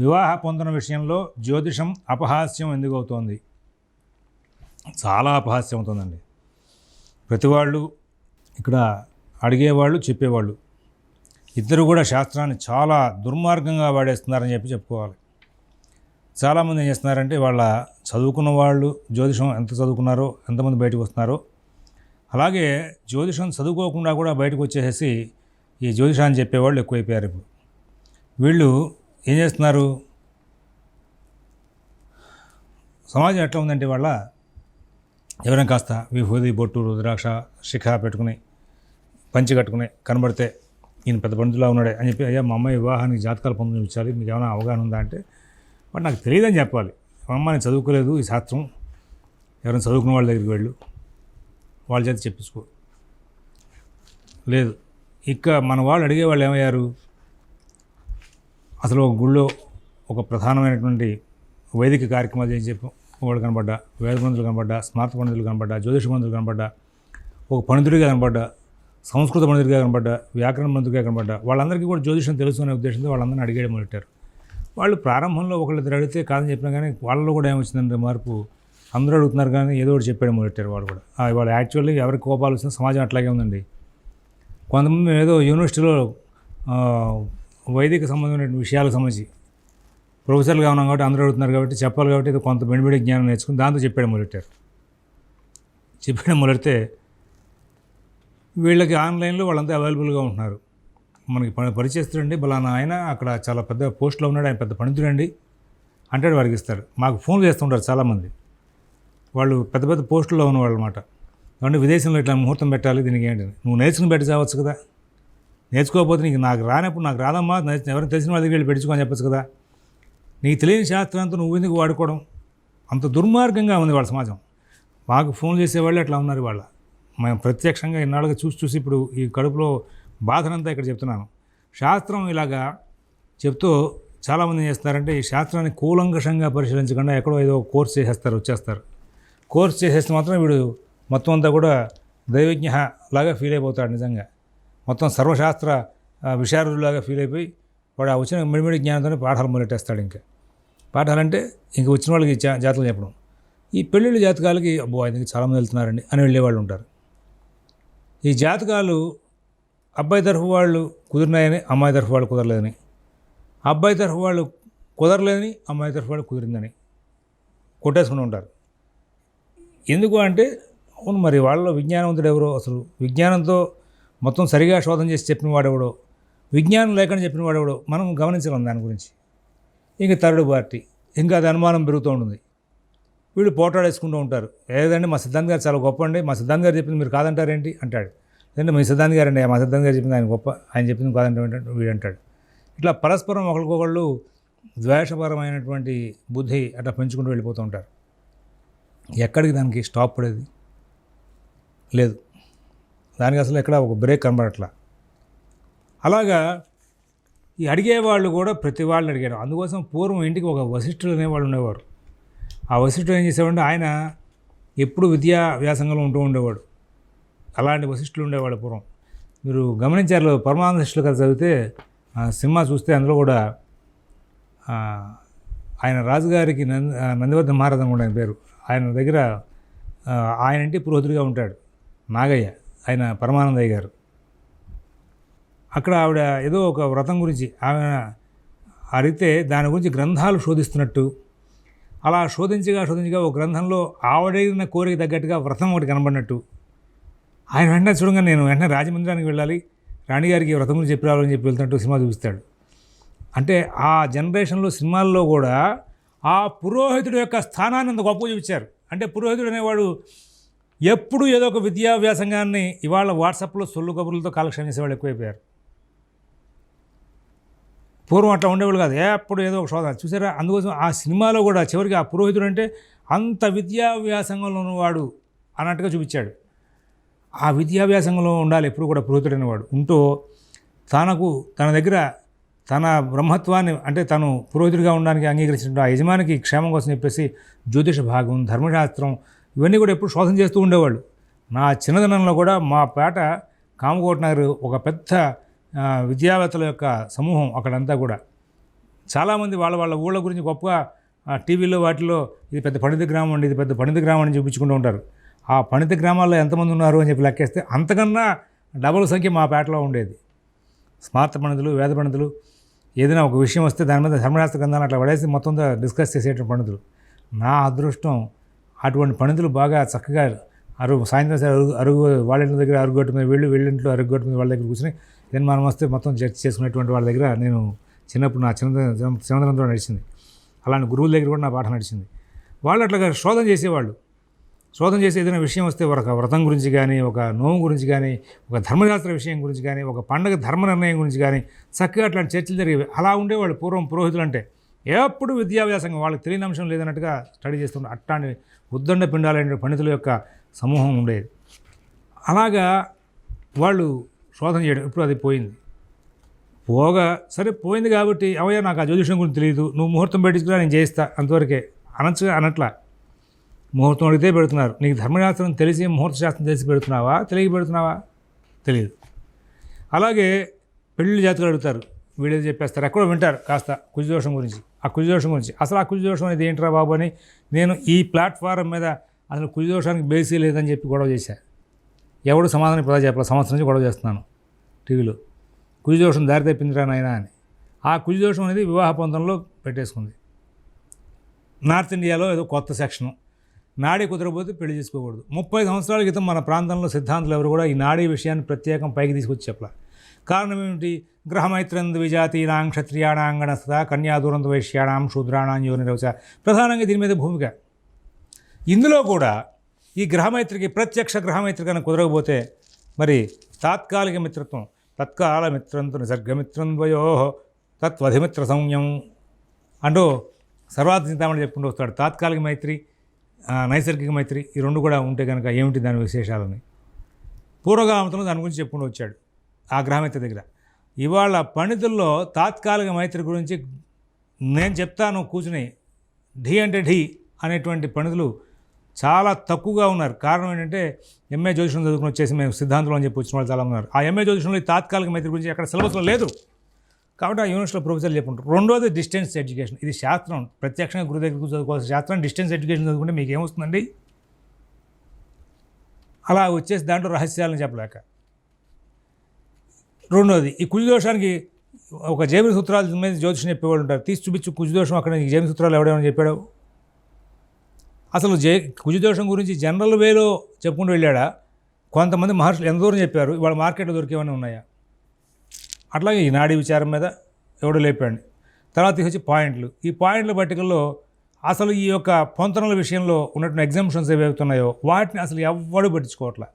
వివాహ పొందన విషయంలో జ్యోతిషం అపహాస్యం ఎందుకు అవుతోంది చాలా అపహాస్యం అవుతుందండి. ప్రతి వాళ్ళు ఇక్కడ అడిగేవాళ్ళు చెప్పేవాళ్ళు. ఇద్దరు కూడా శాస్త్రాన్ని చాలా దుర్మార్గంగా వాడేస్తున్నారని చెప్పి చెప్పుకోవాలి. చాలామంది ఏం చేస్తున్నారంటే వాళ్ళ చదువుకున్న వాళ్ళు జ్యోతిషం ఎంత చదువుకున్నారో ఎంతమంది బయటకు వస్తున్నారో అలాగే జ్యోతిషం చదువుకోకుండా కూడా బయటకు వచ్చేసేసి ఈ జ్యోతిషాన్ని చెప్పేవాళ్ళు ఎక్కువైపోయారు ఇప్పుడు. వీళ్ళు ఏం చేస్తున్నారు? సమాజం ఎట్లా ఉందంటే వాళ్ళ ఎవరైనా కాస్త విభూది బొట్టు రుద్రాక్ష శిఖ పెట్టుకుని పంచి కట్టుకుని కనబడితే ఈయన పెద్ద పండితులా ఉన్నాడే అని చెప్పి అయ్యా మా అమ్మాయి వివాహానికి జాతకాలు పొందని ఇచ్చాలి మీకు ఏమైనా అవగాహన ఉందా? అంటే వాడు నాకు తెలియదని చెప్పాలి. మా అమ్మ నేను చదువుకోలేదు ఈ శాస్త్రం. ఎవరైనా చదువుకున్న వాళ్ళ దగ్గరికి వెళ్ళు. వాళ్ళ చేత చెప్పించుకో. లేదు. ఇక మన వాళ్ళు అడిగే వాళ్ళు ఏమయ్యారు? అసలు ఒక గుళ్ళో ఒక ప్రధానమైనటువంటి వైదిక కార్యక్రమాలు చేసి వాళ్ళు కనబడ్డా వేద పండితులు కనబడ్డా స్మార్త పండితులు కనబడ్డా జ్యోతిష పండితులు కనబడ్డా ఒక పండితుడిగా కనబడ్డా సంస్కృత పండితుడిగా కనబడ్డా వ్యాకరణ పండితుడిగా కనబడ్డా వాళ్ళందరికీ కూడా జ్యోతిషం తెలుసు అనే ఉద్దేశంతో వాళ్ళందరినీ అడిగేయడం మొదలెట్టారు. వాళ్ళు ప్రారంభంలో ఒకళ్ళిద్దరు అడిగితే కాదని చెప్పినా కానీ వాళ్ళలో కూడా ఏమొచ్చిందంటే మార్పు అందరూ అడుగుతున్నారు కానీ ఏదో ఒకటి చెప్పాడు మొదలెట్టారు వాళ్ళు కూడా. వాళ్ళు యాక్చువల్లీ ఎవరికి కోపాలు వచ్చినా సమాజం అట్లాగే ఉందండి. కొంతమంది ఏదో యూనివర్సిటీలో వైదిక సంబంధమైన విషయాలకు సంబంధించి ప్రొఫెసర్లుగా ఉన్నాం కాబట్టి అందరూ అడుగుతున్నారు కాబట్టి చెప్పాలి కాబట్టి ఇది కొంత బెనిబిడి జ్ఞానం నేర్చుకుని దాంతో చెప్పాడు మొదలెట్టారు. చెప్పడం మొదలెడితే వీళ్ళకి ఆన్లైన్లో వాళ్ళంతా అవైలబుల్గా ఉంటున్నారు. మనకి పరిచయిస్తుండీ పరిచయస్తుడండి బలానా ఆయన అక్కడ చాలా పెద్ద పోస్ట్లో ఉన్నాడు ఆయన పెద్ద పండితుడండి అంటాడు వారికి ఇస్తారు. మాకు ఫోన్లు చేస్తుంటారు చాలామంది. వాళ్ళు పెద్ద పెద్ద పోస్టుల్లో ఉన్నవాళ్ళు అనమాట కాబట్టి విదేశంలో ఇట్లా ముహూర్తం పెట్టాలి దీనికి ఏంటి నువ్వు నేర్చుకుని పెట్టి చావచ్చు కదా. నేర్చుకోకపోతే నీకు నాకు రానప్పుడు నాకు రాదమ్మా నేర్చు- ఎవరైనా తెలిసిన వాళ్ళ దగ్గర వెళ్ళి పెట్టుకోని చెప్పచ్చు కదా. నీకు తెలియని శాస్త్రంతో నువ్వు ఎందుకు వాడుకోవడం? అంత దుర్మార్గంగా ఉంది వాళ్ళ సమాజం. మాకు ఫోన్ చేసేవాళ్ళు అట్లా ఉన్నారు వాళ్ళ మేము ప్రత్యక్షంగా ఇన్నాళ్ళుగా చూసి చూసి ఇప్పుడు ఈ కడుపులో బాధనంతా ఇక్కడ చెప్తున్నాను. శాస్త్రం ఇలాగా చెప్తూ చాలామంది చేస్తారంటే చేస్తున్నారంటే ఈ శాస్త్రాన్ని కూలంకషంగా పరిశీలించకుండా ఎక్కడో ఏదో కోర్స్ చేసేస్తారు వచ్చేస్తారు. కోర్స్ చేసేస్తే మాత్రం వీడు మొత్తం అంతా కూడా దైవజ్ఞ లాగా ఫీల్ అయిపోతాడు నిజంగా. మొత్తం సర్వశాస్త్ర విశారదులాగా ఫీల్ అయిపోయి వాడు ఆ వచ్చిన మిడిమిడి జ్ఞానంతో పాఠాలు మొదలెట్టేస్తాడు ఇంకా. పాఠాలు అంటే ఇంక వచ్చిన వాళ్ళకి జా చెప్పడం. ఈ పెళ్ళిళ్ళ జాతకాలకి అబ్బో ఆయనకి చాలామంది వెళ్తున్నారండి అని వెళ్ళేవాళ్ళు ఉంటారు. ఈ జాతకాలు అబ్బాయి తరఫు వాళ్ళు కుదిరినాయని అమ్మాయి తరఫు వాళ్ళు కుదరలేదని. అబ్బాయి తరఫు వాళ్ళు కుదరలేదని అమ్మాయి తరఫు వాళ్ళు కుదిరిందని కొట్టేసుకుని ఉంటారు. ఎందుకు అంటే అవును మరి వాళ్ళలో విజ్ఞానవంతుడు ఎవరో? అసలు విజ్ఞానంతో మొత్తం సరిగా శోధన చేసి చెప్పిన వాడెవడో విజ్ఞానం లేకుండా చెప్పిన వాడెవడో మనం గమనించలేం దాని గురించి. ఇంకా థర్డ్ పార్టీ ఇంకా అది అనుమానం పెరుగుతూ ఉంటుంది. వీళ్ళు పోటాడేసుకుంటూ ఉంటారు. ఏదండి మా సిద్ధాంత్ గారు చాలా గొప్ప అండి మా సిద్ధాంత్ గారు చెప్పింది మీరు కాదంటారేంటి? అంటాడు. లేదంటే మీ సిద్ధాంత్ గారు అండి మా సిద్ధాంత్ గారు చెప్పింది ఆయన గొప్ప ఆయన చెప్పింది కాదంటే ఏంటంటే వీడు అంటాడు ఇట్లా పరస్పరం ఒకరికొకళ్ళు ద్వేషపరమైనటువంటి బుద్ధి అట్లా పెంచుకుంటూ వెళ్ళిపోతూ ఉంటారు. ఎక్కడికి దానికి స్టాప్ పడేది? లేదు. దానికి అసలు ఎక్కడ ఒక బ్రేక్ కనబడట్లా. అలాగా ఈ అడిగేవాళ్ళు కూడా ప్రతి వాళ్ళని అడిగారు. అందుకోసం పూర్వం ఇంటికి ఒక వశిష్ఠులు అనేవాళ్ళు ఉండేవారు. ఆ వశిష్ఠుడు ఏం చేసేవాడు? ఆయన ఎప్పుడు విద్యా వ్యాసంగంలో ఉంటూ ఉండేవాడు. అలాంటి వశిష్ఠులు ఉండేవాడు పూర్వం. మీరు గమనించారు పరమానంద శిష్యులు కథ చదివితే ఆ సినిమా చూస్తే అందులో కూడా ఆయన రాజుగారికి నంది నందివర్ధన మహారాజు కూడా ఆయన పేరు. ఆయన దగ్గర ఆయన ఇంటి పురోహితుడిగా ఉంటాడు నాగయ్య. ఆయన పరమానందయ్య గారు. అక్కడ ఆవిడ ఏదో ఒక వ్రతం గురించి ఆమె అడిగితే దాని గురించి గ్రంథాలు శోధిస్తున్నట్టు. అలా శోధించగా శోధించగా ఒక గ్రంథంలో ఆవిడైన కోరిక తగ్గట్టుగా వ్రతం ఒకటి కనబడినట్టు. ఆయన వెంటనే చూడంగా నేను వెంటనే రాజమందిరానికి వెళ్ళాలి. రాణిగారికి వ్రతం గురించి చెప్పి రావాలని చెప్పి వెళ్తున్నట్టు సినిమా చూపిస్తాడు. అంటే ఆ జనరేషన్లో సినిమాల్లో కూడా ఆ పురోహితుడు యొక్క స్థానాన్ని అంత గొప్ప చూపించారు. అంటే పురోహితుడు అనేవాడు ఎప్పుడు ఏదో ఒక విద్యాభ్యాసంగాన్ని ఇవాళ వాట్సాప్లో సొల్లు కబుర్లతో కాలక్షేపం చేసేవాళ్ళు ఎక్కువైపోయారు. పూర్వం అట్లా ఉండేవాళ్ళు కాదు ఎప్పుడు ఏదో ఒక శోధన. చూసారా? అందుకోసం ఆ సినిమాలో కూడా చివరికి ఆ పురోహితుడు అంటే అంత విద్యావ్యాసంగంలో ఉన్నవాడు అన్నట్టుగా చూపించాడు. ఆ విద్యాభ్యాసంలో ఉండాలి ఎప్పుడు కూడా పురోహితుడు అనేవాడు. ఉంటూ తనకు తన దగ్గర తన బ్రహ్మత్వాన్ని అంటే తను పురోహితుడిగా ఉండడానికి అంగీకరించిన ఆ యజమానికి క్షేమం కోసం చెప్పేసి జ్యోతిష భాగం ధర్మశాస్త్రం ఇవన్నీ కూడా ఎప్పుడు శోధన చేస్తూ ఉండేవాళ్ళు. నా చిన్నదనంలో కూడా మా పేట కామకోట నగర్ ఒక పెద్ద విద్యావేత్తల యొక్క సమూహం అక్కడంతా కూడా. చాలామంది వాళ్ళ వాళ్ళ ఊళ్ళ గురించి గొప్పగా టీవీలో వాటిలో ఇది పెద్ద పండిత గ్రామం అండి ఇది పెద్ద పండిత గ్రామం అని చూపించుకుంటూ ఉంటారు. ఆ పండిత గ్రామాల్లో ఎంతమంది ఉన్నారు అని చెప్పి లెక్కేస్తే అంతకన్నా డబుల్ సంఖ్య మా పేటలో ఉండేది. స్మార్త పండితులు వేద పండితులు ఏదైనా ఒక విషయం వస్తే దాని మీద ధర్మశాస్త్ర గ్రంథాలు అట్లా పడేసి మొత్తం డిస్కస్ చేసేటువంటి పండితులు. నా అదృష్టం అటువంటి పండితులు బాగా చక్కగా అరుగు సాయంత్రం సరే అరుగు అరుగు వాళ్ళ ఇంటి దగ్గర అరుగుగట్టు మీద వీళ్ళు వీళ్ళింట్లో అరుగుగట్టు మీద వాళ్ళ దగ్గర కూర్చొని నేను మనం వస్తే మొత్తం చర్చ చేసుకునేటువంటి వాళ్ళ దగ్గర నేను చిన్నప్పుడు నా చిన్న చిన్నతనంతో నడిచింది. అలాంటి గురువుల దగ్గర కూడా నా పాఠం నడిచింది. వాళ్ళు అట్లాగా శోధన చేసేవాళ్ళు. శోధన చేసే ఏదైనా విషయం వస్తే ఒక వ్రతం గురించి కానీ ఒక నోము గురించి కానీ ఒక ధర్మశాస్త్ర విషయం గురించి కానీ ఒక పండగ ధర్మ నిర్ణయం గురించి కానీ చక్కగా అట్లాంటి చర్చలు జరిగేవి. అలా ఉండేవాళ్ళు పూర్వం పురోహితులు అంటే ఎప్పుడు విద్యాభ్యాసంగా వాళ్ళకి తెలియని అంశం లేదన్నట్టుగా స్టడీ చేస్తుంటారు అట్లాంటి ఉద్దండ పిండాలైన పండితుల యొక్క సమూహం ఉండేది. అలాగా వాళ్ళు శోధన చేయడం ఇప్పుడు అది పోయింది. పోగా సరే పోయింది కాబట్టి అవయ్య నాకు ఆ జ్యోతిషం గురించి తెలియదు నువ్వు ముహూర్తం పెట్టించుకురా నేను చేయిస్తా అంతవరకే. అనొచ్చుగా అనట్లా. ముహూర్తం అడిగితే పెడుతున్నారు. నీకు ధర్మశాస్త్రం తెలిసి ముహూర్త శాస్త్రం తెలిసి పెడుతున్నావా తెలియ పెడుతున్నావా? తెలియదు అలాగే పెళ్ళిళ్ళు జాతకులు అడుగుతారు. వీడియో చెప్పేస్తారు. ఎక్కడో వింటారు కాస్త కుజదోషం గురించి. ఆ కుజదోషం గురించి. అసలు ఆ కుజదోషం అనేది ఏంట్రా బాబు అని నేను ఈ ప్లాట్ఫారం మీద అసలు కుజదోషానికి బేసీ లేదని చెప్పి గొడవ చేశాను ఎవడు సమాధానం ప్రజా చెప్పాలి? సంవత్సరం నుంచి గొడవ చేస్తున్నాను టీవీలో. కుజదోషం దారి తప్పిందిరా నాయనా అని. ఆ కుజదోషం అనేది వివాహ పొందంలో పెట్టేసుకుంది. నార్త్ ఇండియాలో ఏదో కొత్త సెక్షను. నాడీ కుదరపోతే పెళ్ళి చేసుకోకూడదు. ముప్పై సంవత్సరాల క్రితం మన ప్రాంతంలో సిద్ధాంతులు ఎవరు కూడా ఈ నాడీ విషయాన్ని ప్రత్యేకం పైకి తీసుకొచ్చి చెప్పాలి. కారణం ఏమిటి గ్రహమైత్రంద విజాతీనాం క్షత్రియాణాంగణస్థ కన్యాదూరంత వైశ్యాణం శూద్రాణాం యోని రవచ. ప్రధానంగా దీని మీద భూమిక. ఇందులో కూడా ఈ గ్రహమైత్రికి ప్రత్యక్ష గ్రహమైత్రి కనుక కుదరకపోతే మరి తాత్కాలిక మిత్రత్వం తత్కాల మిత్రంతో నిసర్గమిత్రం ద్వయో తత్వధిమిత్ర సంయం అంటూ సర్వాత చింతామణి చెప్పుకుంటూ వస్తాడు. తాత్కాలిక మైత్రి నైసర్గిక మైత్రి ఈ రెండు కూడా ఉంటే కనుక ఏమిటి దాని విశేషాలని? పూర్వగామతంలో దాని గురించి చెప్పుకుంటూ వచ్చాడు. ఆ గ్రహమైత్రి దగ్గర. ఇవాళ పండితుల్లో తాత్కాలిక మైత్రి గురించి నేను చెప్తాను కూర్చుని. ఢీ అంటే ఢీ అనేటువంటి పండితులు చాలా తక్కువగా ఉన్నారు. కారణం ఏంటంటే ఎంఏ జ్యోతిషం చదువుకుని వచ్చేసి మేము సిద్ధాంతులు అని చెప్పి వచ్చిన వాళ్ళు చాలా ఉన్నారు. ఆ ఎంఏ జ్యోతిషంలో ఈ తాత్కాలిక మైత్రి గురించి అక్కడ సిలబస్లో లేదు. కాబట్టి ఆ యూనివర్సిటీలో ప్రొఫెసర్లు చెప్పుకుంటారు రెండోది డిస్టెన్స్ ఎడ్యుకేషన్. ఇది శాస్త్రం. ప్రత్యక్షంగా గురు దగ్గర చదువుకోవాల్సిన శాస్త్రం. డిస్టెన్స్ ఎడ్యుకేషన్ చదువుకుంటే మీకు ఏమొస్తుందండి? అలా వచ్చేసి దాంట్లో రహస్యాలను చెప్పలేక. రెండోది ఈ కుజదోషానికి ఒక జైమిని సూత్రాల మీద జ్యోతిషం చెప్పేవాళ్ళు ఉంటారు. తీసి చూపించు కుజదోషం అక్కడ నీకు జైమిని సూత్రాలు ఎవడేమని చెప్పాడు? అసలు జై కుజదోషం గురించి జనరల్ వేలో చెప్పుకుంటూ వెళ్ళాడా? కొంతమంది మహర్షులు ఎంత దూరం చెప్పారు? ఇవాళ మార్కెట్లో దొరికేవన్నీ ఉన్నాయా? అట్లాగే ఈ నాడీ విచారం మీద ఎవడో లేపాడు. తర్వాత వచ్చి పాయింట్లు. ఈ పాయింట్ల పట్టికల్లో అసలు ఈ యొక్క పొంతనల విషయంలో ఉన్నటువంటి ఎగ్జామ్షన్స్ ఏవైతే వాటిని అసలు ఎవ్వడు పట్టించుకోవట్లే.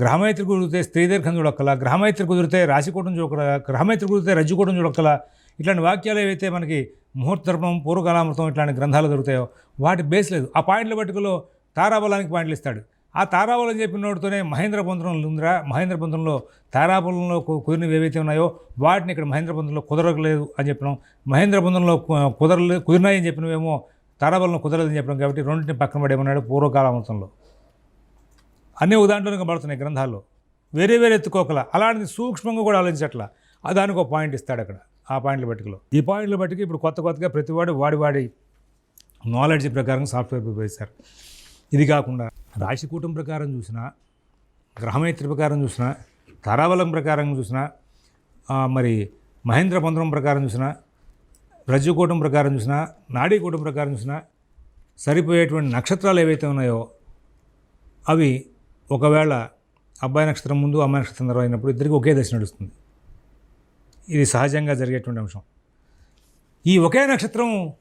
గ్రహమైత్రి కుదిరితే స్త్రీ దీర్ఘం చూడక్కల గ్రహమైత్రి కుదిరితే రాశికోటం చూడక్కల గ్రహమైత్రి కుదిరితే రజ్జుకోటం చూడక్కల ఇట్లాంటి వాక్యాలు ఏవైతే మనకి ముహూర్తర్పణం పూర్వకాలామృతం ఇట్లాంటి గ్రంథాలు దొరుకుతాయో వాటి బేస్ లేదు. ఆ పాయింట్ల పట్టుకలో తారాబలానికి పాయింట్లు ఇస్తాడు. ఆ తారాబలం చెప్పిన నోటితోనే మహేంద్ర బంధంలో ఉందిరా. మహేంద్ర బంధంలో తారాబలంలో కుదిరినవి ఏవైతే ఉన్నాయో వాటిని ఇక్కడ మహేంద్ర బంధంలో కుదరలేదు అని చెప్పినాం. మహేంద్ర బంధంలో కుదరలే కుదిరినాయని చెప్పినవేమో తారాబలం కుదరలేదని చెప్పడం కాబట్టి రెండింటిని పక్కన పడేమన్నాడు పూర్వకాలామృతంలో. అన్నీ ఒక దాంట్లోనే కనబడుతున్నాయి గ్రంథాల్లో. వేరే వేరే ఎత్తుకోకల. అలాంటిది సూక్ష్మంగా కూడా ఆలోచించట్లా. దానికి ఒక పాయింట్ ఇస్తాడు అక్కడ ఆ పాయింట్ల బట్టికలో ఈ పాయింట్ల బట్టికి ఇప్పుడు కొత్త కొత్తగా ప్రతివాడు వాడి వాడి నాలెడ్జ్ ప్రకారం సాఫ్ట్వేర్ ఉపయోగిస్తారు. ఇది కాకుండా రాశి కూటం ప్రకారం చూసినా గ్రహమైత్రి ప్రకారం చూసినా తారాబలం ప్రకారం చూసినా మరి మహేంద్ర పంద్రం ప్రకారం చూసినా రజ్జుకూటం ప్రకారం చూసినా నాడీకూటం ప్రకారం చూసినా సరిపోయేటువంటి నక్షత్రాలు ఏవైతే ఉన్నాయో అవి ఒకవేళ అబ్బాయి నక్షత్రం ముందు అమ్మాయి నక్షత్రం తర్వాత అయినప్పుడు ఇద్దరికి ఒకే దశ నడుస్తుంది. ఇది సహజంగా జరిగేటువంటి అంశం. ఈ ఒకే నక్షత్రం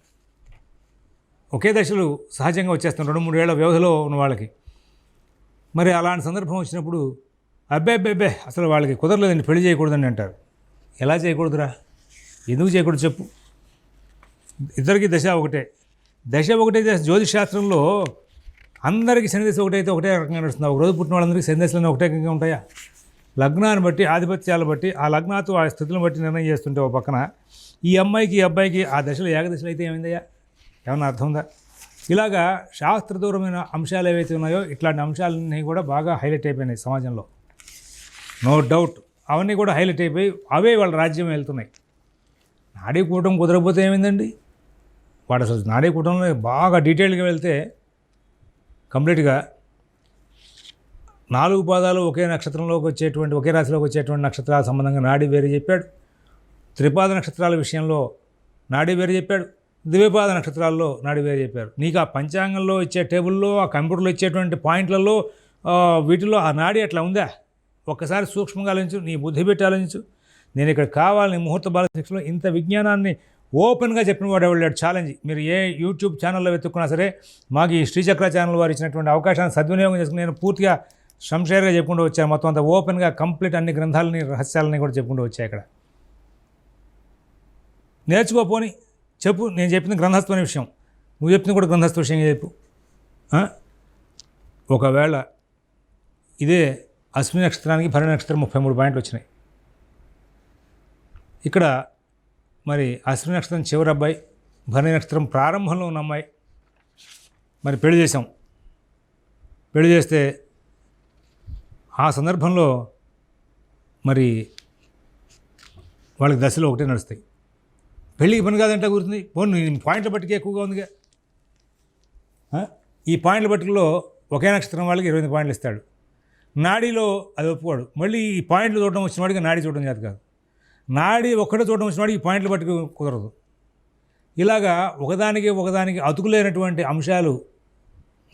ఒకే దశలు సహజంగా వచ్చేస్తాం రెండు మూడు ఏళ్ళ వ్యవధిలో ఉన్న వాళ్ళకి. మరి అలాంటి సందర్భం వచ్చినప్పుడు అబ్బే అబ్బే అబ్బే అసలు వాళ్ళకి కుదరలేదండి పెళ్ళి చేయకూడదని అంటారు. ఎలా చేయకూడదురా? ఎందుకు చేయకూడదు చెప్పు. ఇద్దరికి దశ ఒకటే. దశ ఒకటే దశ జ్యోతిష్ శాస్త్రంలో అందరికీ శనిదశ ఒకటైతే ఒకటే రకంగా నడుస్తుంది. ఒక రోజు పుట్టిన వాళ్ళందరికీ శనిదశలన్నీ ఒకటే రకంగా ఉంటాయా? లగ్నాన్ని బట్టి ఆధిపత్యాలు బట్టి ఆ లగ్నాతో ఆ స్థితులను బట్టి నిర్ణయం చేస్తుంటే ఒక పక్కన ఈ అమ్మాయికి ఈ అబ్బాయికి ఆ దశలో ఏకదశలు అయితే ఏమైందయ్యా? ఏమన్నా అర్థం ఉందా? ఇలాగా శాస్త్రదూరమైన అంశాలు ఏవైతే ఉన్నాయో ఇట్లాంటి అంశాలన్నీ కూడా బాగా హైలైట్ అయిపోయినాయి సమాజంలో. No doubt. అవన్నీ కూడా హైలైట్ అయిపోయి అవే వాళ్ళ రాజ్యం వెళ్తున్నాయి. నాడీ కూటం కుదరకపోతే ఏమైందండి? వాడు అసలు నాడీ కూటంలో బాగా డీటెయిల్గా వెళ్తే కంప్లీట్గా నాలుగు పాదాలు ఒకే నక్షత్రంలోకి వచ్చేటువంటి ఒకే రాశిలోకి వచ్చేటువంటి నక్షత్రాల సంబంధంగా నాడి వేరే చెప్పాడు. త్రిపాద నక్షత్రాల విషయంలో నాడి వేరే చెప్పాడు. ద్విపాద నక్షత్రాల్లో నాడి వేరే చెప్పారు. నీకు ఆ పంచాంగంలో ఇచ్చే టేబుల్లో ఆ కంప్యూటర్లో ఇచ్చేటువంటి పాయింట్లలో వీటిలో ఆ నాడి అట్లా ఉందా? ఒక్కసారి సూక్ష్మంగా ఆలోచించు నీ బుద్ధి పెట్టి ఆలోచించు. నేను ఇక్కడ కావాలని ముహూర్త బాలశిక్షలో ఇంత విజ్ఞానాన్ని ఓపెన్గా చెప్పిన వాడు ఎవరు ఛాలెంజ్. మీరు ఏ యూట్యూబ్ ఛానల్లో వెతుక్కున్నా సరే మాకు ఈ శ్రీచక్ర ఛానల్ వారు ఇచ్చినటువంటి అవకాశాన్ని సద్వినియోగం చేసుకుని నేను పూర్తిగా సంషేర్గా చెప్పుకుంటూ వచ్చాను. మొత్తం అంతా ఓపెన్గా కంప్లీట్ అన్ని గ్రంథాలని రహస్యాలని కూడా చెప్పుకుంటూ వచ్చాయి ఇక్కడ నేర్చుకోపోని చెప్పు. నేను చెప్పింది గ్రంథస్థమైన విషయం. నువ్వు చెప్పింది కూడా గ్రంథస్థ విషయం చెప్పు. ఒకవేళ ఇదే అశ్విని నక్షత్రానికి భరణ నక్షత్రం ముప్పై మూడు పాయింట్లు వచ్చినాయి. ఇక్కడ మరి అశ్విని నక్షత్రం చివరి అబ్బాయి భరణి నక్షత్రం ప్రారంభంలో ఉన్న అమ్మాయి. మరి పెళ్ళి చేసాం పెళ్ళి చేస్తే ఆ సందర్భంలో మరి వాళ్ళకి దశలో ఒకటే నడుస్తాయి. పెళ్ళికి పని కాదంటే గుర్తుంది. పోనీ పాయింట్ల బట్టికి ఎక్కువగా ఉందిగా. ఈ పాయింట్ల బట్టికలో ఒకే నక్షత్రం వాళ్ళకి ఇరవై పాయింట్లు ఇస్తాడు. నాడీలో అది ఒప్పుకోడు. మళ్ళీ ఈ పాయింట్లు చూడడం వచ్చిన వాడికి నాడీ చూడడం చేత కాదు. నాడి ఒక్కడే చూడడం వచ్చిన వాడికి ఈ పాయింట్లు పట్టుకు కుదరదు. ఇలాగా ఒకదానికి ఒకదానికి అతుకులేనటువంటి అంశాలు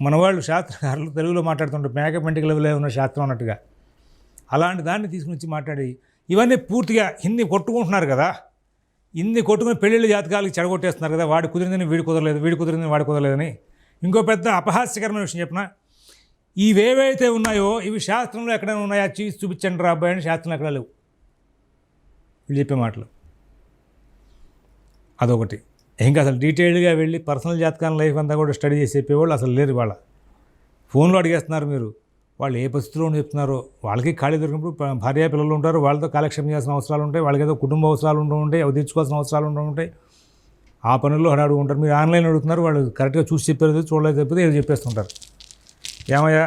మన వాళ్ళు శాస్త్రకారులు తెలుగులో మాట్లాడుతుంటే మేకప్ ఇంటికి ఉన్న శాస్త్రం అన్నట్టుగా అలాంటి దాన్ని తీసుకుని వచ్చి మాట్లాడి ఇవన్నీ పూర్తిగా హిందీ కొట్టుకుంటున్నారు కదా ఇన్ని కొట్టుకుని పెళ్ళిళ్ళ జాతకాలకి చెడగొట్టేస్తున్నారు కదా వాడి కుదిరిందని వీడి కుదరలేదు వీడి కుదిరిందని వాడి కుదరలేదని ఇంకో పెద్ద అపహాస్యకరమైన విషయం చెప్పిన? ఇవేవైతే ఉన్నాయో ఇవి శాస్త్రంలో ఎక్కడైనా ఉన్నాయా? చూసి చూపించండి రా అబ్బాయి అని శాస్త్రంలో ఎక్కడ లేవు. వీళ్ళు చెప్పే మాటలు. అదొకటి. ఇంకా అసలు డీటెయిల్డ్గా వెళ్ళి పర్సనల్ జాతకాల లైఫ్ అంతా కూడా స్టడీ చేసి చెప్పేవాళ్ళు అసలు లేరు వాళ్ళ ఫోన్లో అడిగేస్తున్నారు మీరు. వాళ్ళు ఏ పరిస్థితిలో ఉండి చెప్తున్నారో వాళ్ళకి ఖాళీ దొరికినప్పుడు భార్య పిల్లలు ఉంటారు వాళ్ళతో కాలక్షేపం చేయాల్సిన అవసరాలు ఉంటాయి వాళ్ళకి ఏదో కుటుంబ అవసరాలు ఉంటూ ఉంటాయి అవి తీర్చుకోవాల్సిన అవసరాలు ఉంటూ ఉంటాయి. ఆ పనుల్లో హడాడు ఉంటారు. మీరు ఆన్లైన్ అడుగుతున్నారు వాళ్ళు కరెక్ట్గా చూసి చెప్పారు చూడలేదు చెప్పితే ఏదో చెప్పేస్తుంటారు. ఏమయ్యా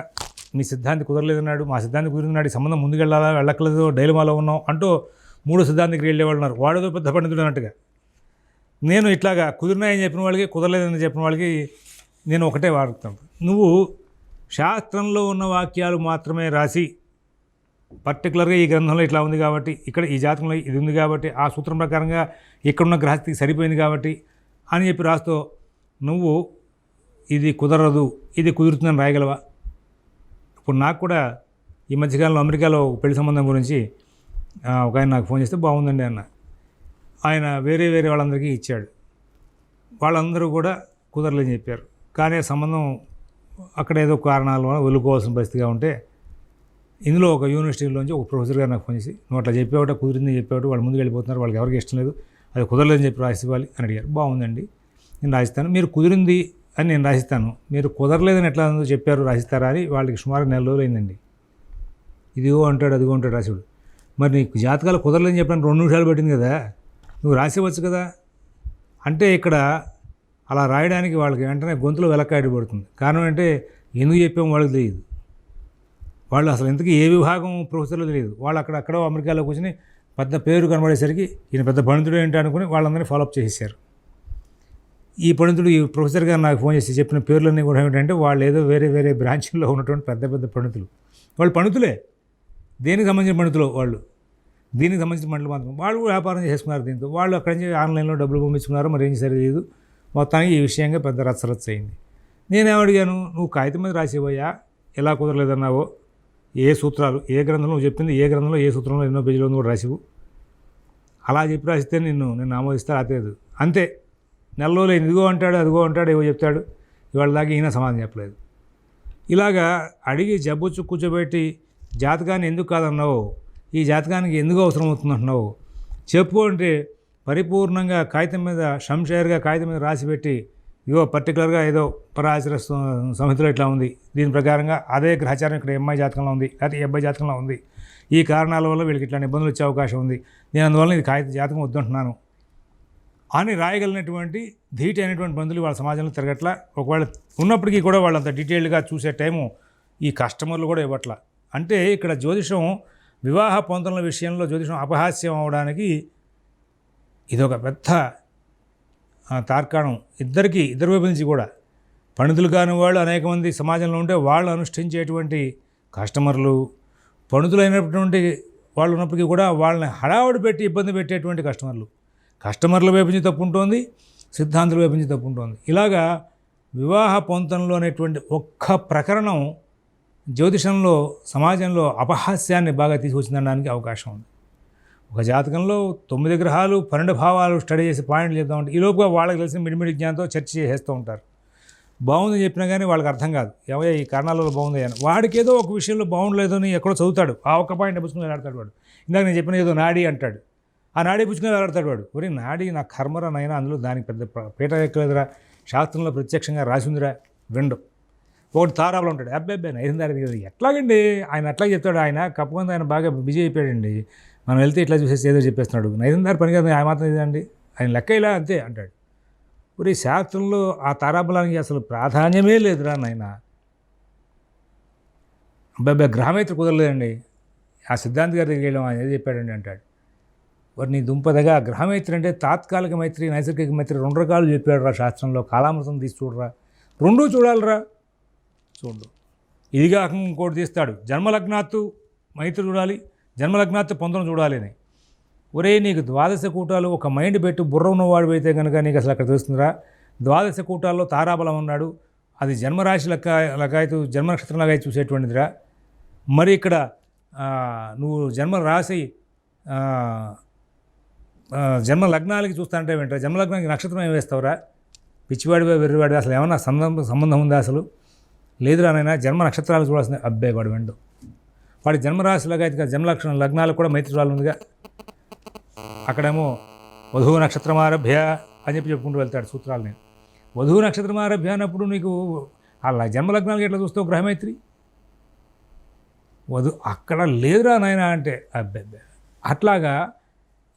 మీ సిద్ధాంతి కుదరలేదన్నాడు మా సిద్ధాంతి కుదిరినాడు ఈ సంబంధం ముందుకెళ్ళాలా వెళ్ళక్కలేదు డైలమాలో ఉన్నాం అంటూ మూడో సిద్ధాంతికి వెళ్ళేవాళ్ళు ఉన్నారు. వాడేదో పెద్ద పండితుడు అన్నట్టుగా. నేను ఇట్లాగా కుదిరినాయని చెప్పిన వాళ్ళకి కుదరలేదని చెప్పిన వాళ్ళకి నేను ఒకటే వాడుతాను. నువ్వు శాస్త్రంలో ఉన్న వాక్యాలు మాత్రమే రాసి పర్టికులర్గా ఈ గ్రంథంలో ఇట్లా ఉంది కాబట్టి ఇక్కడ ఈ జాతకంలో ఇది ఉంది కాబట్టి ఆ సూత్రం ప్రకారంగా ఇక్కడున్న గ్రహస్థితికి సరిపోయింది కాబట్టి అని చెప్పి రాస్తూ నువ్వు ఇది కుదరదు ఇది కుదురుతుందని రాయగలవా? ఇప్పుడు నాకు కూడా ఈ మధ్యకాలంలో అమెరికాలో పెళ్ళి సంబంధం గురించి ఒక ఆయన నాకు ఫోన్ చేస్తే బాగుందండి అన్న. ఆయన వేరే వేరే వాళ్ళందరికీ ఇచ్చాడు. వాళ్ళందరూ కూడా కుదరలేని చెప్పారు. కానీ సంబంధం అక్కడ ఏదో కారణాల వల్ల వెళ్ళుకోవాల్సిన పరిస్థితిగా ఉంటే ఇందులో ఒక యూనివర్సిటీలోంచి ఒక ప్రొఫెసర్ గారు నాకు ఫోన్ చేసి నువ్వు అట్లా చెప్పేవాట కుదిరింది చెప్పేవాడు వాళ్ళు ముందుకు వెళ్ళిపోతున్నారు వాళ్ళకి ఎవరికి ఇష్టం లేదు అది కుదరలేదని చెప్పి రాసివ్వాలి అని అడిగారు. బాగుందండి నేను రాసిస్తాను. మీరు కుదిరింది అని నేను రాసిస్తాను. మీరు కుదరలేదని ఎట్లా చెప్పారు రాసిస్తారా అని వాళ్ళకి సుమారు నెల రోజులు అయిందండి. ఇదిగో అంటాడు అదిగో అంటాడు రాసిడు మరి నీకు జాతకాలు కుదరలేని చెప్పడానికి రెండు నిమిషాలు పట్టింది కదా. నువ్వు రాసివచ్చు కదా. అంటే ఇక్కడ అలా రాయడానికి వాళ్ళకి వెంటనే గొంతులో వెలక్కాడి పడుతుంది. కారణం అంటే ఎందుకు చెప్పాము వాళ్ళకి తెలియదు. వాళ్ళు అసలు ఇంతకీ ఏ విభాగం ప్రొఫెసర్లు తెలియదు. వాళ్ళు అక్కడ అక్కడ అమెరికాలో కూర్చొని పెద్ద పేరు కనబడేసరికి ఈయన పెద్ద పండితుడు ఏంటి అనుకుని వాళ్ళందరినీ ఫాలోఅప్ చేసేసారు. ఈ పండితుడు ఈ ప్రొఫెసర్ గారు నాకు ఫోన్ చేసి చెప్పిన పేర్లన్నీ కూడా ఏమిటంటే వాళ్ళు ఏదో వేరే వేరే బ్రాంచ్ల్లో ఉన్నటువంటి పెద్ద పెద్ద పండితులు. వాళ్ళు పండితులే. దేనికి సంబంధించిన పండితులు వాళ్ళు? దీనికి సంబంధించిన పంటలు మాత్రం వాళ్ళు కూడా వ్యాపారం చేసుకున్నారు దీంతో. వాళ్ళు అక్కడి నుంచి ఆన్లైన్లో డబ్బులు పంపించుకున్నారు మరి ఏం సరి లేదు. మొత్తానికి ఈ విషయంగా పెద్ద రచ్చరచ్చ అయింది. నేనేమడిగాను నువ్వు కాగితం మీద రాసేవయ్యా? ఎలా కుదరలేదన్నావో? ఏ సూత్రాలు? ఏ గ్రంథంలో? నువ్వు చెప్పింది ఏ గ్రంథంలో ఏ సూత్రంలో ఎన్నో పేజీలో కూడా రాసివు. అలా చెప్పి రాసితే నిన్ను నేను ఆమోదిస్తా రాలేదు అంతే. నెల రోజులు ఇదిగో అంటాడు అదిగో అంటాడు ఏవో చెప్తాడు. ఇవాళ దాకా ఈయన సమాధానం చెప్పలేదు. ఇలాగా అడిగి జబ్బొచ్చు కూర్చోబెట్టి జాతకాన్ని ఎందుకు కాదన్నావు? ఈ జాతకానికి ఎందుకు అవసరం అవుతుందంటున్నావు? చెప్పు అంటే పరిపూర్ణంగా కాగితం మీద షంషేర్గా కాగితం మీద రాసి పెట్టి ఇగో పర్టికులర్గా ఏదో పరాచర సమితిలో ఇట్లా ఉంది. దీని ప్రకారంగా అదే గ్రహచారం ఇక్కడ ఎంఐ జాతకంలో ఉంది లేకపోతే ఈ జాతకంలో ఉంది. ఈ కారణాల వల్ల వీళ్ళకి ఇట్లాంటి ఇబ్బందులు వచ్చే అవకాశం ఉంది. నేను అందువల్ల ఇది కాగిత జాతకం వద్దంటున్నాను. అని రాయగలిగినటువంటి ధీటి అయినటువంటి బంధువులు వాళ్ళ సమాజంలో తిరగట్ల. ఒకవేళ ఉన్నప్పటికీ కూడా వాళ్ళంత డీటెయిల్డ్గా చూసే టైము ఈ కస్టమర్లు కూడా ఇవ్వట్ల. అంటే ఇక్కడ జ్యోతిషం వివాహ పొందల విషయంలో జ్యోతిషం అపహాస్యం అవడానికి ఇదొక పెద్ద తార్కాణం. ఇద్దరికి ఇద్దరు వైపు నుంచి కూడా. పండితులు కాని వాళ్ళు అనేక మంది సమాజంలో ఉంటే వాళ్ళు అనుష్ఠించేటువంటి కస్టమర్లు పండితులైనటువంటి వాళ్ళు ఉన్నప్పటికీ కూడా వాళ్ళని హడావుడి పెట్టి ఇబ్బంది పెట్టేటువంటి కస్టమర్లు. కస్టమర్ల వైపు నుంచి తప్పు ఉంటుంది సిద్ధాంతుల వైపు నుంచి తప్పు ఉంటుంది. ఇలాగా వివాహ పొంతంలో అనేటువంటి ఒక్క ప్రకరణం జ్యోతిషంలో సమాజంలో అపహాస్యాన్ని బాగా తీసుకొచ్చిందనడానికి అవకాశం ఉంది. ఒక జాతకంలో తొమ్మిది గ్రహాలు పన్నెండు భావాలు స్టడీ చేసి పాయింట్లు చెప్తామంటే ఈ లోపుగా వాళ్ళకి తెలిసిన మిడిమిడి జ్ఞానంతో చర్చ చేసేస్తూ ఉంటారు. బాగుంది చెప్పినా కానీ వాళ్ళకి అర్థం కాదు. ఏమయ్యా ఈ కారణాలలో బాగుంది అని. వాడికి ఏదో ఒక విషయంలో బాగుండలేదు అని ఎక్కడో చదువుతాడు. ఆ ఒక్క పాయింట్ పుచ్చుకుని ఆడతాడు వాడు. ఇందాక నేను చెప్పిన ఏదో నాడి అంటాడు. ఆ నాడి పుచ్చుకుని ఆడతాడు వాడు. ఒరే నాడి నా కర్మరా నైనా అందులో దానికి పెద్ద పీట ఎక్కలేదురా. శాస్త్రంలో ప్రత్యక్షంగా రాసిందిరా. విండు. ఒకటి తారాబులు ఉంటాడు. అబ్బాయి అబ్బాయి ఐదు దారి కదా ఎట్లాగండి? ఆయన అట్లా చెప్తాడు. ఆయన కప్పుకొని ఆయన బాగా బిజీ అయిపోయాడండి. మనం వెళ్తే ఇట్లా చూసేసి ఏదో చెప్పేస్తున్నాడు. నైరం దారి పని కదా ఆయన మాత్రం ఇదండి. ఆయన లెక్క ఇలా అంతే అంటాడు. మరి శాస్త్రంలో ఆ తారాబలానికి అసలు ప్రాధాన్యమే లేదురా నాయన. అబ్బాయి గ్రహమైతే కుదరలేదండి. ఆ సిద్ధాంత్ గారి దగ్గరికి వెళ్ళాం ఆయన చెప్పాడండి అంటాడు. వారు నీ దుంపదగా గ్రహమైత్రి అంటే తాత్కాలిక మైత్రి నైసర్గిక మైత్రి రెండు రకాలు చెప్పాడు రా శాస్త్రంలో. కాలామృతం తీసి చూడరా. రెండూ చూడాలిరా. చూడు. ఇది కాక ఇంకోటి తీస్తాడు. జన్మలగ్నాత్తు మైత్రి చూడాలి జన్మలగ్నాత్తు పొందడం చూడాలి అని. ఒరే నీకు ద్వాదశ కూటాలు ఒక మైండ్ పెట్టు బుర్ర ఉన్నవాడు అయితే కనుక నీకు అసలు అక్కడ తెలుస్తుందిరా. ద్వాదశ కూటాల్లో తారాబలం ఉన్నాడు. అది జన్మరాశి లెక్క లెక్కయితూ జన్మ నక్షత్రం లాగా చూసేటువంటిదిరా. మరి ఇక్కడ నువ్వు జన్మ రాశి జన్మ లగ్నాలకి చూస్తానంటే వెంటనే జన్మ లగ్నానికి నక్షత్రం ఏం వేస్తావురా? పిచ్చివాడివా వెర్రివాడివా అసలు ఏమన్నా సంబంధం సంబంధం ఉందా అసలు? లేదురా నాయన జన్మ నక్షత్రాలు చూడాల్సింది. అబ్బాయి వాడు వెండు. వాడి జన్మరాశిలాగా అయితే జన్మ లక్షణ లగ్నాలు కూడా మైత్రి చూడాలి ఉందిగా. అక్కడేమో వధువు నక్షత్రమారభ్య అని చెప్పి చెప్పుకుంటూ వెళ్తాడు సూత్రాలని వధువు నక్షత్రమారభ్య అన్నప్పుడు నీకు అలా జన్మలగ్నాలకి ఎట్లా చూస్తావు గ్రహమైత్రి? వధు అక్కడ లేదురా నాయన అంటే అబ్బాయి అట్లాగా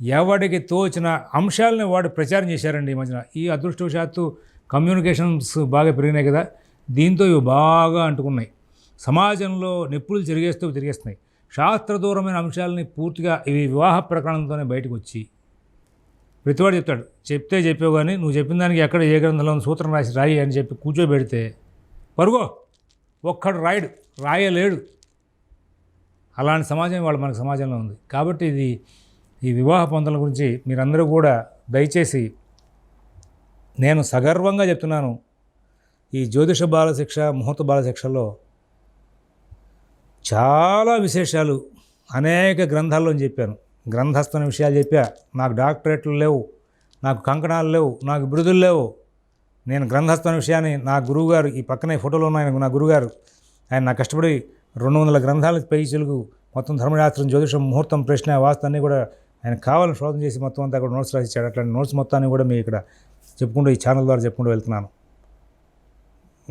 ఎవడికి తోచిన అంశాలని వాడు ప్రచారం చేశారండి ఈ మధ్యన. ఈ అదృష్టవశాత్తు కమ్యూనికేషన్స్ బాగా పెరిగినాయి కదా. దీంతో ఇవి బాగా అంటుకున్నాయి. సమాజంలో నిప్పులు తిరిగేస్తూ తిరిగేస్తున్నాయి. శాస్త్రదూరమైన అంశాలని పూర్తిగా ఇవి వివాహ ప్రకరణంతోనే బయటకు వచ్చి ప్రతివాడు చెప్తాడు. చెప్తే చెప్పావు కానీ నువ్వు చెప్పిన దానికి ఎక్కడ ఏ గ్రంథంలో సూత్రం రాసి రాయి అని చెప్పి కూర్చోబెడితే పరుగో ఒక్కడు రాయడు రాయలేడు. అలాంటి సమాజం వాళ్ళు మనకు సమాజంలో ఉంది. కాబట్టి ఇది ఈ వివాహ పొందల గురించి మీరందరూ కూడా దయచేసి నేను సగర్వంగా చెప్తున్నాను. ఈ జ్యోతిష బాలశిక్ష ముహూర్త బాలశిక్షలో చాలా విశేషాలు అనేక గ్రంథాల్లో చెప్పాను. గ్రంథస్థన విషయాలు చెప్పా. నాకు డాక్టరేట్లు లేవు నాకు కంకణాలు లేవు నాకు బిరుదులు లేవు. నేను గ్రంథస్థన విషయాన్ని నా గురువుగారు ఈ పక్కనే ఫోటోలో ఉన్న నా గురువుగారు ఆయన నా కష్టపడి రెండు వందల గ్రంథాల పేజీలకు మొత్తం ధర్మశాస్త్రం జ్యోతిషం ముహూర్తం ప్రశ్న వాస్తు అన్నీ కూడా ఆయన కావాలని శోధన చేసి మొత్తం అంతా కూడా నోట్స్ రాసిచ్చాడు. అట్లాంటి నోట్స్ మొత్తాన్ని కూడా మీ ఇక్కడ చెప్పుకుంటూ ఈ ఛానల్ ద్వారా చెప్పుకుంటూ వెళ్తున్నాను.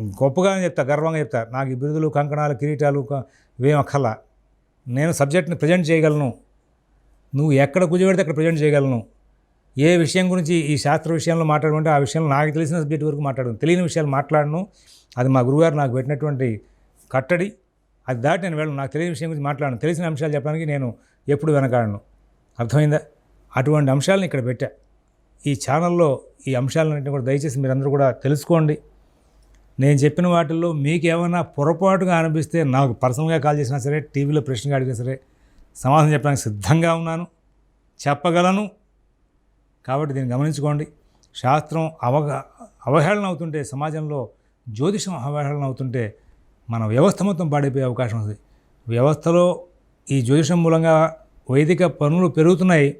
గొప్పగానే చెప్తా గర్వంగా చెప్తా. నాకు ఈ బిరుదులు కంకణాలు కిరీటాలు క- కళ నేను సబ్జెక్ట్ని ప్రజెంట్ చేయగలను. నువ్వు ఎక్కడ కూర్చోబెడితే అక్కడ ప్రజెంట్ చేయగలను. ఏ విషయం గురించి ఈ శాస్త్ర విషయంలో మాట్లాడమంటే ఆ విషయంలో నాకు తెలిసిన సబ్జెక్ట్ వరకు మాట్లాడను. తెలియని విషయాలు మాట్లాడను. అది మా గురుగారు నాకు పెట్టినటువంటి కట్టడి. అది దాటి నేను వెళ్ళను. నాకు తెలియని విషయం గురించి మాట్లాడను. తెలిసిన అంశాలు చెప్పడానికి నేను ఎప్పుడు వెనకాడను. అర్థమైందా? అటువంటి అంశాలను ఇక్కడ పెట్టా. ఈ ఛానల్లో ఈ అంశాలన్నింటినీ కూడా దయచేసి మీరందరూ కూడా తెలుసుకోండి. నేను చెప్పిన వాటిల్లో మీకు ఏమైనా పొరపాటుగా అనిపిస్తే నాకు పర్సనల్గా కాల్ చేసినా సరే టీవీలో ప్రశ్నగా అడిగినా సరే సమాధానం చెప్పడానికి సిద్ధంగా ఉన్నాను. చెప్పగలను. కాబట్టి దీన్ని గమనించుకోండి. శాస్త్రం అవగా అవహేళన అవుతుంటే సమాజంలో జ్యోతిషం అవహేళన అవుతుంటే మన వ్యవస్థ మొత్తం పాడైపోయే అవకాశం ఉంది. వ్యవస్థలో ఈ జ్యోతిషం మూలంగా వైదిక పనులు పెరుగుతున్నాయి.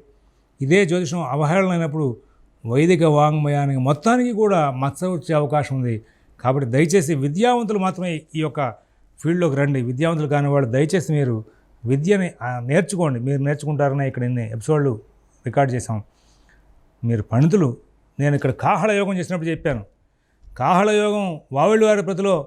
ఇదే జ్యోతిషం అవహేళన అయినప్పుడు వైదిక వాంగ్మయానికి మొత్తానికి కూడా మచ్చ వచ్చే అవకాశం ఉంది. కాబట్టి దయచేసి విద్యావంతులు మాత్రమే ఈ యొక్క ఫీల్డ్లోకి రండి. విద్యావంతులు కాని వాళ్ళు దయచేసి మీరు విద్యని నేర్చుకోండి. మీరు నేర్చుకుంటారని ఇక్కడ ఇన్ని ఎపిసోడ్లు రికార్డ్ చేసాం మీరు పండితులు నేను ఇక్కడ కాహళ యోగం చేసినప్పుడు చెప్పాను. కాహళ యోగం వావిళ్ళు వారి ప్రతిలో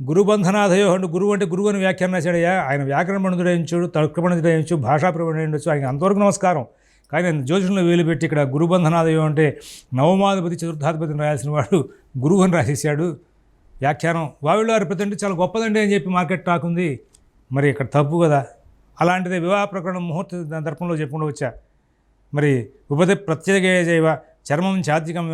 గురుబంధనాథయో అంటే గురువు అంటే గురువు అని వ్యాఖ్యానం రాశాడయ్యా. ఆయన వ్యాకరణ పండితుడు అయ్యించు తర్క పండితుడు వేయించు భాషా ప్రవణుడు ఆయన అంతవరకు నమస్కారం. కానీ జ్యోతిషంలో వేలు పెట్టి ఇక్కడ గురుబంధనాదయం అంటే నవమాధిపతి చతుర్థాధిపతిని రాయాల్సిన వాడు గురువు అని రాసేసాడు వ్యాఖ్యానం వావిళ్ళు వారి ప్రతి అంటే చాలా గొప్పదండి అని చెప్పి మార్కెట్ టాక్ ఉంది. మరి ఇక్కడ తప్పు కదా? అలాంటిదే వివాహ ప్రకరణం ముహూర్త దర్పణలో చెప్పుకుంటూ వచ్చా. మరి ఉపతి ప్రత్యేకేజైవ చర్మం చాత్వికం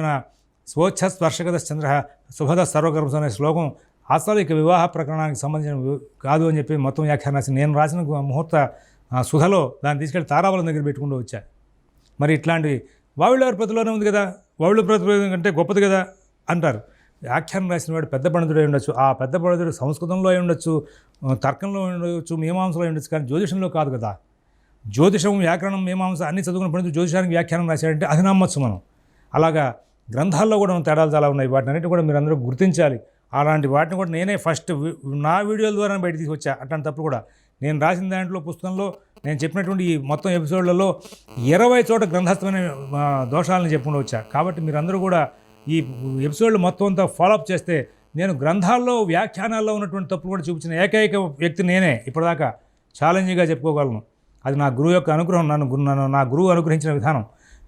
స్వచ్ఛ స్పర్శగత చంద్ర శుభద సర్వకర్మస్ అనే శ్లోకం అసలు ఇక వివాహ ప్రకరణానికి సంబంధించిన కాదు అని చెప్పి మొత్తం వ్యాఖ్యానం రాసి నేను రాసిన ముహూర్త సుధలో దాన్ని తీసుకెళ్ళి తారాబలం దగ్గర పెట్టుకుంటూ వచ్చా. మరి ఇట్లాంటి వావిళ్ళవారి ప్రతిలోనే ఉంది కదా. వావిళ్ళ ప్రతి కంటే గొప్పది కదా అంటారు. వ్యాఖ్యానం రాసిన వాడు పెద్ద పండితుడు అయి ఉండొచ్చు. ఆ పెద్ద పండితుడు సంస్కృతంలో అయి ఉండొచ్చు తర్కంలో ఉండవచ్చు ఉండొచ్చు మీమాంసలో ఉండొచ్చు కానీ జ్యోతిషంలో కాదు కదా. జ్యోతిషం వ్యాకరణం మీమాంస అన్ని చదువుకున్న పండితుడు జ్యోతిషానికి వ్యాఖ్యానం రాశాడంటే అది నమ్మచ్చు మనం. అలాగా గ్రంథాల్లో కూడా తేడాలు చాలా ఉన్నాయి. వాటిని అన్నిటి కూడా మీరు అందరూ గుర్తించాలి. అలాంటి వాటిని కూడా నేనే ఫస్ట్ నా వీడియోల ద్వారా బయట తీసుకొచ్చా. అట్లాంటి తప్పుడు కూడా నేను రాసిన దాంట్లో పుస్తకంలో నేను చెప్పినటువంటి ఈ మొత్తం ఎపిసోడ్లలో ఇరవై చోట గ్రంథస్థమైన దోషాలను చెప్పుకుంటూ వచ్చా. కాబట్టి మీరందరూ కూడా ఈ ఎపిసోడ్లు మొత్తం అంతా ఫాలోఅప్ చేస్తే నేను గ్రంథాల్లో వ్యాఖ్యానాల్లో ఉన్నటువంటి తప్పులు కూడా చూపించిన ఏకైక వ్యక్తి నేనే. ఇప్పటిదాకా ఛాలెంజ్గా చెప్పుకోగలను. అది నా గురువు యొక్క అనుగ్రహం నన్ను గురు- నన్ను నా గురువు అనుగ్రహించిన విధానం.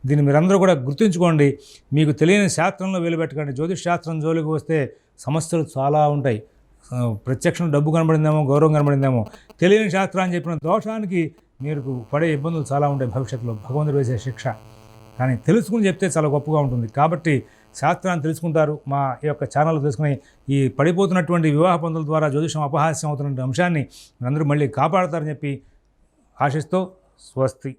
దీన్ని మీరందరూ కూడా గుర్తుంచుకోండి. మీకు తెలియని శాస్త్రంలో వెలుపెట్టకండి జ్యోతిష్ శాస్త్రం జోలికి వస్తే సమస్యలు చాలా ఉంటాయి. ప్రత్యక్షం డబ్బు కనబడిందేమో గౌరవం కనబడిందేమో. తెలియని శాస్త్రం అని చెప్పిన దోషానికి మీరు పడే ఇబ్బందులు చాలా ఉంటాయి భవిష్యత్తులో. భగవంతుడు వేసే శిక్ష. కానీ తెలుసుకుని చెప్తే చాలా గొప్పగా ఉంటుంది. కాబట్టి శాస్త్రాన్ని తెలుసుకుంటారు. మా ఈ యొక్క ఛానల్ తెలుసుకుని ఈ పడిపోతున్నటువంటి వివాహ పందుల ద్వారా జ్యోతిషం అపహాస్యం అవుతున్న అంశాన్ని మీరందరూ మళ్ళీ కాపాడతారని చెప్పి ఆశిస్తూ స్వస్తి.